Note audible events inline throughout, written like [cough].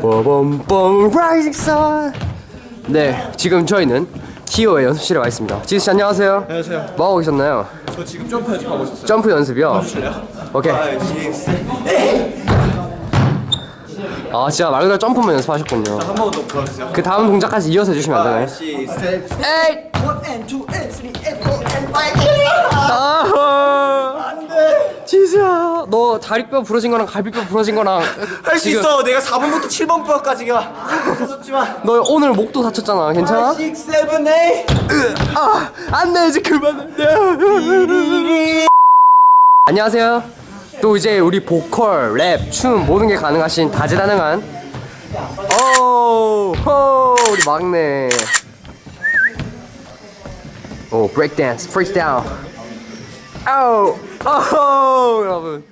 빰빰빰 Rising Sun 네 지금 저희는 티오의 연습실에 와 있습니다 지수 씨 안녕하세요 안녕하세요. 뭐 하고 계셨나요? 저 지금 점프 연습하고 있었어요. 점프 연습이요? 오케이 5, 6, 7. 아 진짜 말 그대로 점프만 연습하셨군요 한 번 더 불러주세요. 그 다음 동작까지 이어서 해주시면 안 되나요? 5, 6, 7. 에이! 1 and 2 and 3 and 4 and 5. 아 지수야 너 다리뼈 부러진 거랑 갈비뼈 부러진 거랑 할 수 지금 있어. 내가 4번부터 7번까지가 없었지만. 너 오늘 목도 다쳤잖아 괜찮아? 5, 6, 7, 8. 아, 안돼 이제 그만. 안녕하세요. 또 이제 우리 보컬, 랩, 춤 모든 게 가능하신 다재다능한 오, 호, 우리 막내. 오, 브레이크 댄스, 프리스타일. 아우, 아우, 여러분.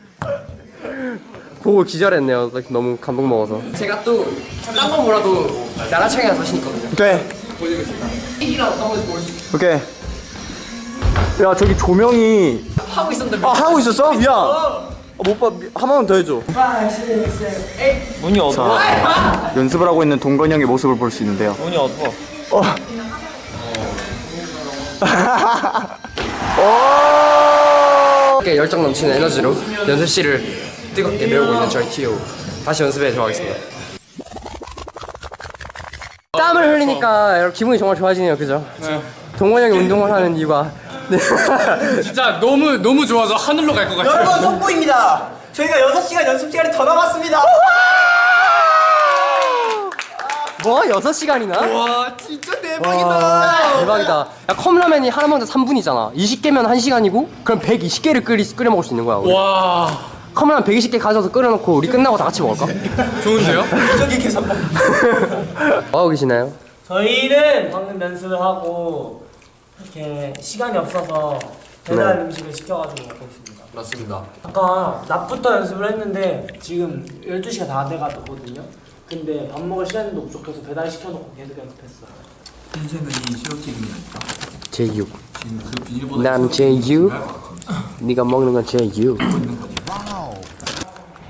보고 기절했네요. 너무 감동 먹어서. 제가 또 딴 거 뭐라도 나라창이가 자신 있거든요. 오케이. 오케이. 야 저기 조명이 하고 있었는데 아 하고 있었어? 미안. 아, 못 봐. 미- 한 번만 더 해줘. 문이 어두워. 연습을 하고 있는 동건이 형의 모습을 볼 수 있는데요. 문이 어두워. 오. [laughs] 함께 열정 넘치는 에너지로 연습실을 뜨겁게 메우고 있는 저희 티오 다시 연습에 들어가겠습니다 땀을 흘리니까 여러분 기분이 정말 좋아지네요 그죠? 동원 형이 운동을 하는 이유가 네. 진짜 너무 너무 좋아서 하늘로 갈 것 같아요. 여러분 속보입니다. 저희가 6시간 연습 시간이 더 남았습니다. 뭐? 6시간이나? 와 진짜 대박이다. 대박이다 야 컵라면이 하나 먼저 3분이잖아 20개면 1시간이고 그럼 120개를 끓이, 끓여 먹을 수 있는 거야 우리. 와 컵라면 120개 가져서 끓여놓고 우리 끝나고 다 같이 먹을까? 좋은데요? 저기 계산법. [laughs] 뭐 하고 계시나요? 저희는 방금 연습을 하고 이렇게 시간이 없어서 배달 음식을 시켜가지고 먹고 있습니다. 맞습니다. 아까 낮부터 연습을 했는데 지금 12시가 다 돼가거든요. 근데 밥 먹을 시간도 부족해서 배달 시켜놓고 계속 연습했어요. 인생은 이 시럽기름이니까 제육. 지금 그난 제육. 네가 먹는 건 제육.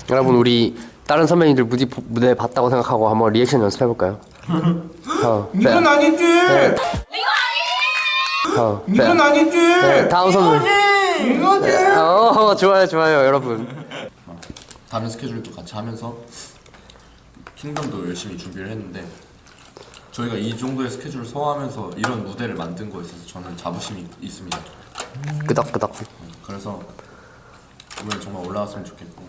여러분 우리 다른 선배님들 무대, 무대 봤다고 생각하고 한번 리액션 연습해 볼까요? 어, 이건 아니지! 어, 이건 아니지 네, 다음 선배. 어 좋아요 좋아요 여러분. 다른 스케줄도 같이 하면서 킹덤도 열심히 준비를 했는데 저희가 이 정도의 스케줄을 소화하면서 이런 무대를 만든 거에 있어서 저는 자부심이 있습니다. 끄덕끄덕 그래서 오늘 정말 올라왔으면 좋겠고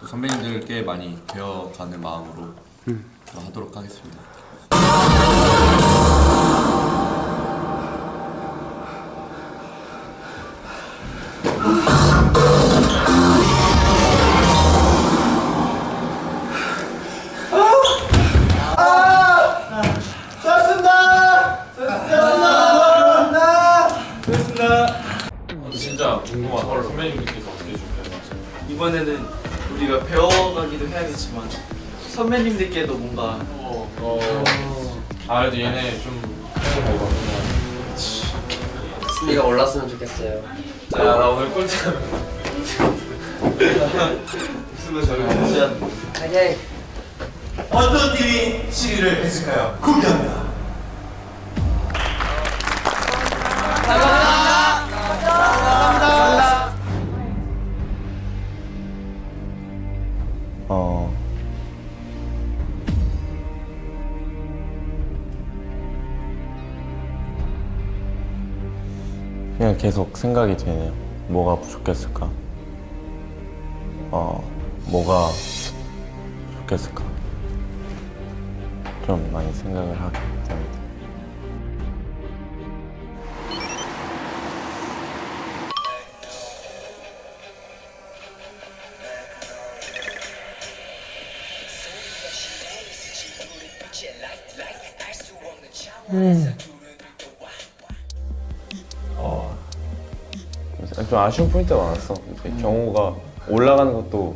또 선배님들께 많이 배워가는 마음으로 또 하도록 하겠습니다. 선배님들께도 뭔가 어, 어. 아 그래도 얘네 좀거 순위가 올랐으면 좋겠어요 자, 나 오늘 꼴찌. 있으면 저는 진짜 오케이 어떤 팀이 7위를 했을까요? 공개합니다. 계속 생각이 되네요. 뭐가 부족했을까? 어, 뭐가 좋겠을까? 좀 많이 생각을 하게 됩니다. 좀 아쉬운 포인트가 많았어. 이제 경호가 올라가는 것도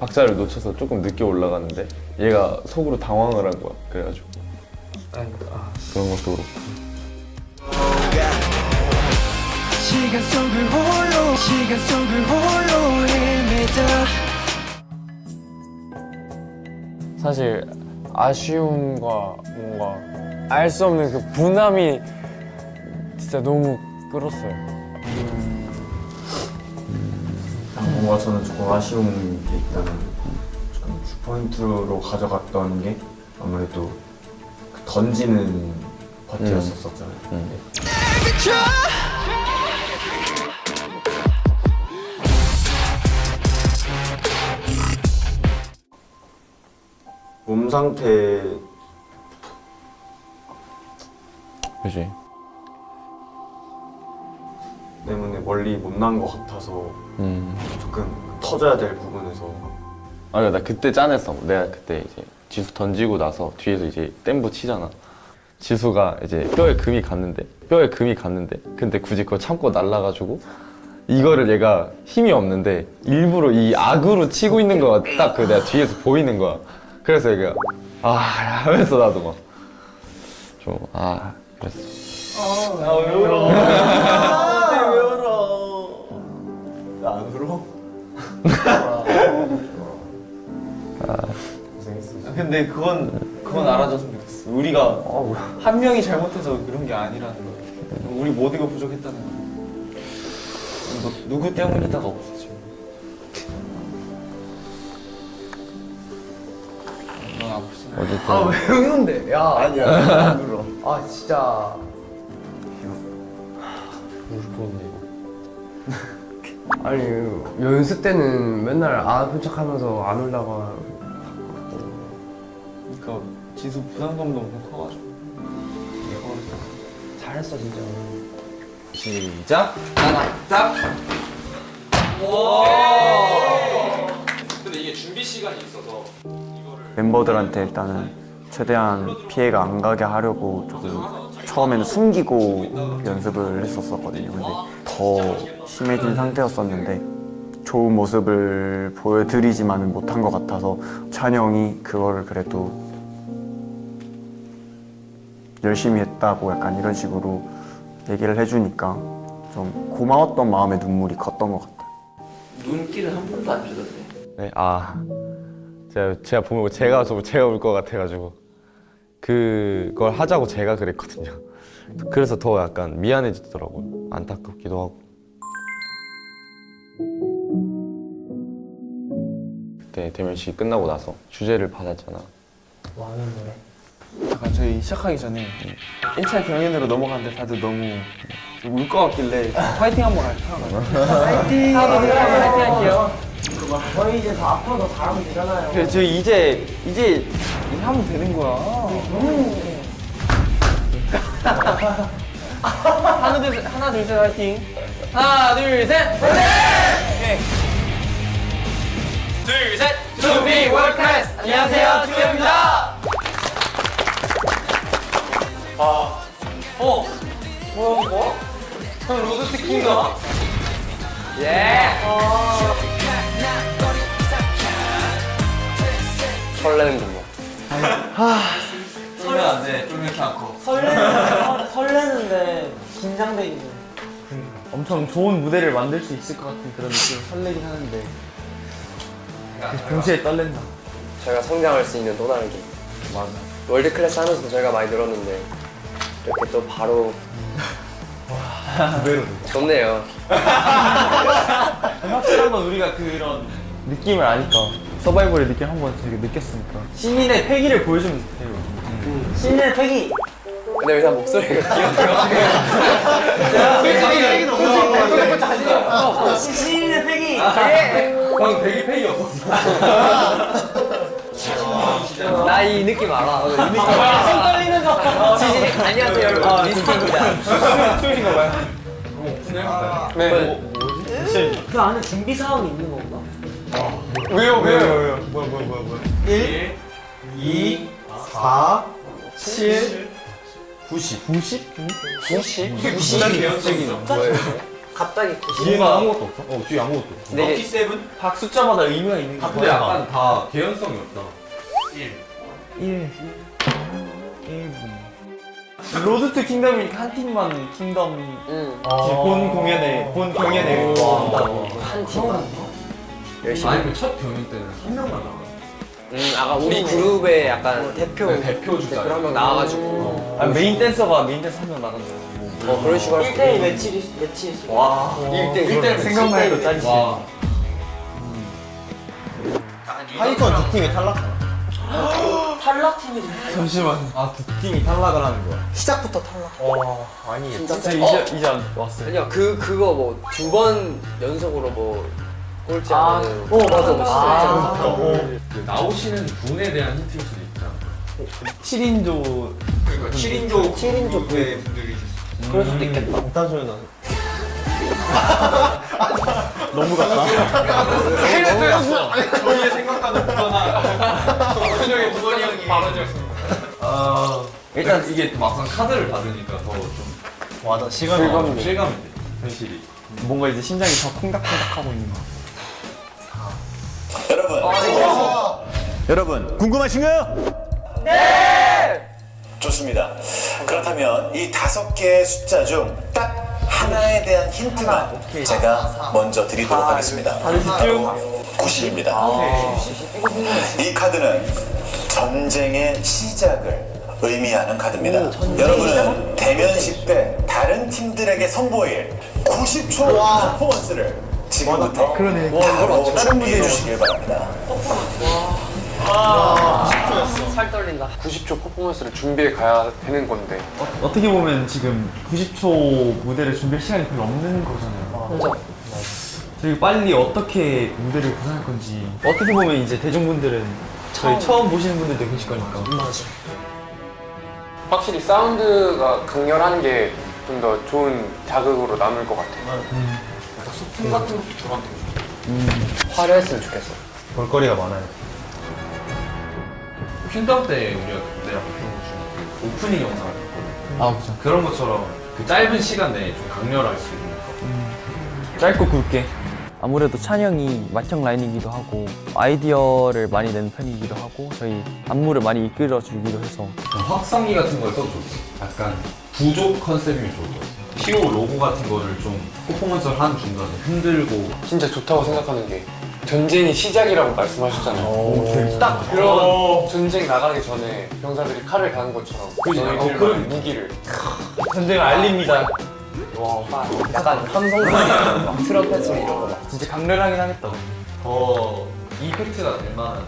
박자를 놓쳐서 조금 늦게 올라갔는데 얘가 속으로 당황을 한 거야. 그래가지고 그런 것도 그렇고. 시간 속을 홀로 시간 속을 홀로 헤매다 사실 아쉬움과 뭔가 알 수 없는 그 분함이 진짜 너무 끌었어요. 뭔가 저는 조금 아쉬운 게 있다면 조금 주포인트로 가져갔던 게 아무래도 그 던지는 파트였었잖아요. 몸 상태. 그지 때문에 멀리 못 난 것 같아서 음. 조금 터져야 될 부분에서. 아니 나 그때 짠했어. 내가 그때 이제 지수 던지고 나서 뒤에서 이제 댐부 치잖아. 지수가 이제 뼈에 금이 갔는데 뼈에 금이 갔는데 근데 굳이 그거 참고 날라가지고 이거를 얘가 힘이 없는데 일부러 이 악으로 치고 있는 거가 딱 그 내가 뒤에서 보이는 거야. 그래서 얘가 아 하면서 나도 막 좀 아 그랬어. 나안 [laughs] 근데 그건 그건 알아줬으면 좋겠어. 우리가 한 명이 잘못해서 그런 게 아니라는 거. 우리 모두가 부족했다는 거. 너 누구 때문이다가 없어 지금. 넌 아프지? 어쨌든 왜 우는데? 야 아니야 안 울어 아 진짜 [laughs] 아니 연습 때는 맨날 안 아픈 척하면서 안 올라가 지수 부담감도 엄청 커가지고. 잘했어 진짜 시작. 하나, 딱. 근데 이게 준비 시간이 있어서 멤버들한테 일단은 최대한 피해가 안 가게 하려고 조금 처음에는 숨기고 연습을 했었었거든요. 근데 더 심해진 상태였었는데 좋은 모습을 보여드리지만은 못한 것 같아서 찬영이 그거를 그래도 열심히 했다고 약간 이런 식으로 얘기를 해주니까 좀 고마웠던 마음에 눈물이 컸던 것 같아요. 눈길을 한 번도 안 주던데. 네, 아 제가 제가 보면 제가 좀 제가 울 것 같아가지고 그걸 하자고 제가 그랬거든요. 그래서 더 약간 미안해지더라고요. 안타깝기도 하고. 그때 대면시 끝나고 나서 주제를 받았잖아. 뭐 하는 노래? 잠깐 저희 시작하기 전에 1차 경연으로 넘어갔는데 다들 너무 울 것 같길래 파이팅 한번 할까? 파이팅! 셋, 파이팅 할게요. 저희 이제 더 앞으로 더 잘하면 되잖아요. 그래 저희 이제 이제 이제 하면 되는 거야. 하나 둘 셋, 하나 둘 셋 파이팅. 하나 둘 셋. 파이팅! 둘 셋. 준비 월클래스. 안녕하세요 주현입니다. 어, 뭐 뭐? 형 로드스 킹가? 설레는 군요 설레 안 돼. 좀 이렇게 않고. 설레는, 설레는데 긴장되기도. 엄청 좋은 무대를 만들 수 있을 것 같은 그런 느낌 설레긴 하는데. 동시에 떨린다. 저희가 성장할 수 있는 또 다른 게. 맞아. 월드 클래스 하면서도 저희가 많이 늘었는데 이렇게 또 바로. 좋네요. [laughs] 확실한 건 우리가 그런 느낌을 아니까 서바이벌의 느낌 한 번 되게 느꼈으니까. 신인의 패기를 보여주면 돼요. 신의 패기! 근데 왜다 목소리가 귀엽대요? 신의 패기! 방금 대기 팩이 없었어. [laughs] 나이 느낌 알아 이 느낌 손 떨리는 거! 지지 안녕하세요 여러분 미스팅입니다 네. 그 안에 준비 사항이 있는 건가? 왜요 왜요 왜요 뭐야 뭐야 뭐야 뭐야 1 2 4 7 90 90? 90? 90? 개연적인 거예요 갑자기 뒤에는 아무것도 없어? 어, 뒤에 아무것도 없어. 네. 럭키 세븐? 각 숫자마다 의미가 있는 거 근데 약간 다 개연성이 없다. 1 1분 로드 투 킹덤이니까 한 팀만 킹덤 응. 본 공연에 본 경연에 온다고. 한팀 열심히. 아니면 첫 경연 때는 한 명만 나와. 음, 아까 우리 그룹의 약간 대표. 대표 주자. 대표 한명 나와가지고. 아, 메인 댄서가 메인 댄서 한 명 나간다. 어 그런 식으로 할 수도 1대1 있고. 매치 매치 있어. 와, 1대1 생각만 해도 짠지. 하이컨 두 팀이 탈락. 탈락 팀이 잠시만. 아, 두 팀이 탈락을 하는 거야. 시작부터 탈락. 와, 아니, 진짜 이제, 이제 안 왔어요. 아니야 그 그거 뭐 두 번 연속으로 뭐 꼴찌 아, 하면은 어, 맞아, 뭐 맞아. 시작이잖아. 그 나오시는 분에 대한 힌트일 수도 있잖아. 7인조. 그러니까 7인조 7인조 의 분들이 그럴 수도 있겠다. 방탄소년 단. [laughs] [laughs] 너무 같다. 저희의 생각과는 무관한 박근영의 부건이 형이 발언이었습니다. 아 일단 이게 막상 카드를 받으니까 더좀 맞아, 시간이 실감이 실감이 돼 현실이. 뭔가 이제 심장이 더 콩닥콩닥 하고 있는 거. 여러분 궁금하신가요? 네! 좋습니다. 그렇다면 이 다섯 개의 숫자 중 딱 하나에 대한 힌트만 제가 먼저 드리도록 하겠습니다. 바로 90입니다. 이 카드는 전쟁의 시작을 의미하는 카드입니다. 여러분은 대면식 때 다른 팀들에게 선보일 90초 퍼포먼스를 지금부터 바로 준비해 주시길 바랍니다. 살떨 린다. 90초 퍼포먼스를 준비해 가야 되는 건데. 어 떻게 보면 지금 90초 무대를 준비할 시간이 별로 없는 거잖아요. 저희 빨리 어떻게 무대를 구상할 건지. 어떻게 보면 이제 대중분들은 저희 처음. 보시는 분들도 계실 거니까. 확실히 사운드가 강렬한 게 좀 더 좋은 자극으로 남을 것 같아요. 소품 같은 것도 저한테 화려했으면 좋겠어. 볼거리가 많아요. 퀸덤 때 우리가 내가 보여준 그 오프닝 영상을 봤거든. 아 그죠 그런 것처럼 그 짧은 시간 내에 좀 강렬할 수 있는. 짧고 굵게 아무래도 찬영이 맏형 라인이기도 하고 아이디어를 많이 내는 편이기도 하고 저희 안무를 많이 이끌어 주기도 해서 확성기 같은 걸 써도 좋지. 약간 부족 컨셉이면 좋을 것 같아. 히오 로고 같은 거를 좀 퍼포먼스를 하는 중간에 흔들고 진짜 좋다고 생각하는 게 전쟁이 시작이라고 말씀하셨잖아요. 딱 그런 전쟁 나가기 전에 병사들이 칼을 가는 것처럼 저희들만 어, 그럼- 무기를 전쟁을 알립니다 약간 함성소리, 막 트럼펫 소리 이런 거 막. 진짜 강렬하긴 하겠다 더 이펙트가 될 만한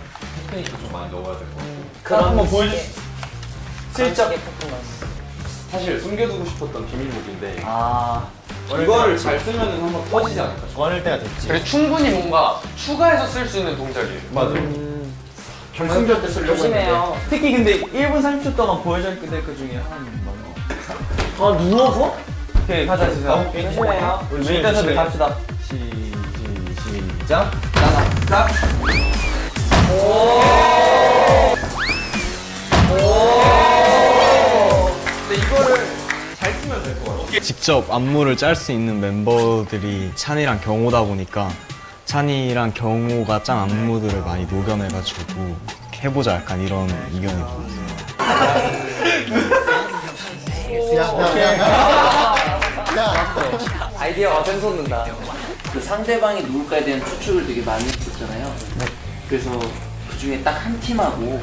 테크닉도 좀 많이 넣어야 될 것 같아. 그럼 한번 보여주 슬쩍 퍼포먼스. 사실 숨겨두고 싶었던 비밀무기인데 아 이거를 잘 쓰면 한번 터지지 않을까 싶어. 좋아할 때가 됐지. 그래 충분히 뭔가 추가해서 쓸 수 있는 동작이에요. 맞아. 결승전 때 쓰려고 조심해요. 특히 근데 1분 30초 동안 보여줄 그 중에 하나는? 아 누워서? 오케이 가자 진짜 조심해요. 우리 메인 댄서들 갑시다 시, 시, 시작. 직접 안무를 짤 수 있는 멤버들이 찬이랑 경호다 보니까 찬이랑 경호가 짠 안무들을 많이 녹여내가지고 해보자 약간 이런 의견이 들었어요. 아이디어가 샘솟는다. 그 상대방이 누굴까에 대한 추측을 되게 많이 했었잖아요. 그래서 그 중에 딱 한 팀하고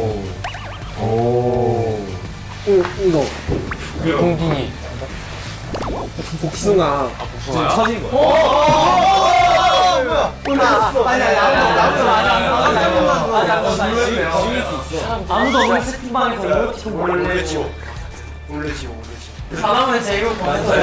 공둥이 복숭아. 터진 거야 아무도 없는 채팅방에서 이모티콘 몰래 지워. 몰래 지워, 몰래 지워. 사람은 제 이거 보면서